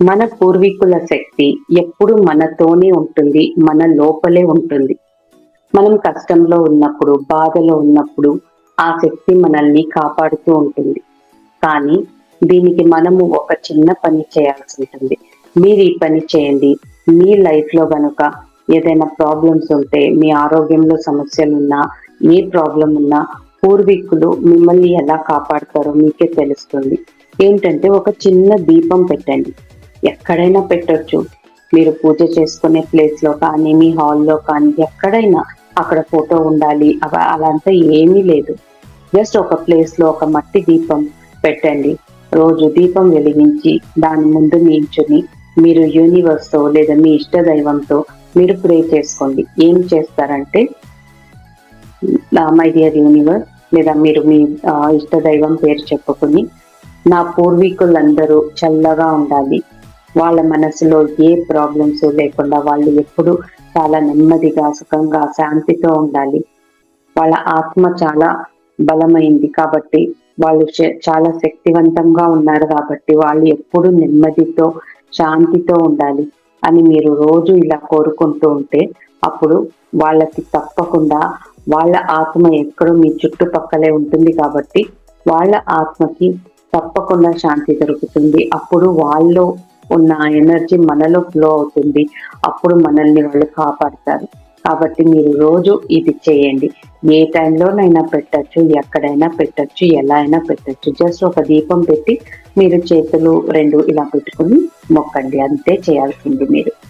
మన పూర్వీకుల శక్తి ఎప్పుడు మనతోనే ఉంటుంది మన లోపలే ఉంటుంది. మనం కష్టంలో ఉన్నప్పుడు బాధలో ఉన్నప్పుడు ఆ శక్తి మనల్ని కాపాడుతూ ఉంటుంది. కానీ దీనికి మనము ఒక చిన్న పని చేయాల్సి ఉంటుంది. మీరు ఈ పని చేయండి. మీ లైఫ్లో కనుక ఏదైనా ప్రాబ్లమ్స్ ఉంటే మీ ఆరోగ్యంలో సమస్యలు ఉన్నా ఏ ప్రాబ్లం ఉన్నా పూర్వీకులు మిమ్మల్ని ఎలా కాపాడతారో మీకే తెలుస్తుంది. ఏంటంటే ఒక చిన్న దీపం పెట్టండి. ఎక్కడైనా పెట్టొచ్చు. మీరు పూజ చేసుకునే ప్లేస్లో కానీ మీ హాల్లో కానీ ఎక్కడైనా అక్కడ ఫోటో ఉండాలి. అవ అలంతా ఏమీ లేదు. జస్ట్ ఒక ప్లేస్లో ఒక మట్టి దీపం పెట్టండి. రోజు దీపం వెలిగించి దాని ముందు నించుని మీరు యూనివర్స్తో లేదా మీ ఇష్ట దైవంతో మీరు ప్రే చేసుకోండి. ఏం చేస్తారంటే మై డియర్ యూనివర్స్ లేదా మీరు మీ ఇష్ట దైవం పేరు చెప్పుకుని నా పూర్వీకులందరూ చల్లగా ఉండాలి. వాళ్ళ మనసులో ఏ ప్రాబ్లమ్స్ లేకుండా వాళ్ళు ఎప్పుడు చాలా నెమ్మదిగా సుఖంగా శాంతితో ఉండాలి. వాళ్ళ ఆత్మ చాలా బలమైంది కాబట్టి వాళ్ళు చాలా శక్తివంతంగా ఉన్నారు కాబట్టి వాళ్ళు ఎప్పుడు నెమ్మదితో శాంతితో ఉండాలి అని మీరు రోజు ఇలా కోరుకుంటూ ఉంటే అప్పుడు వాళ్ళకి తప్పకుండా వాళ్ళ ఆత్మ ఎక్కడో మీ చుట్టుపక్కలే ఉంటుంది కాబట్టి వాళ్ళ ఆత్మకి తప్పకుండా శాంతి దొరుకుతుంది. అప్పుడు వాళ్ళు ఉన్న ఎనర్జీ మనలో ఫ్లో అవుతుంది. అప్పుడు మనల్ని వాళ్ళు కాపాడతారు. కాబట్టి మీరు రోజు ఇది చేయండి. ఏ టైంలోనైనా పెట్టచ్చు ఎక్కడైనా పెట్టచ్చు ఎలా అయినా పెట్టచ్చు. జస్ట్ ఒక దీపం పెట్టి మీరు చేతులు రెండు ఇలా పెట్టుకుని మొక్కండి. అంతే చేయాల్సింది మీరు.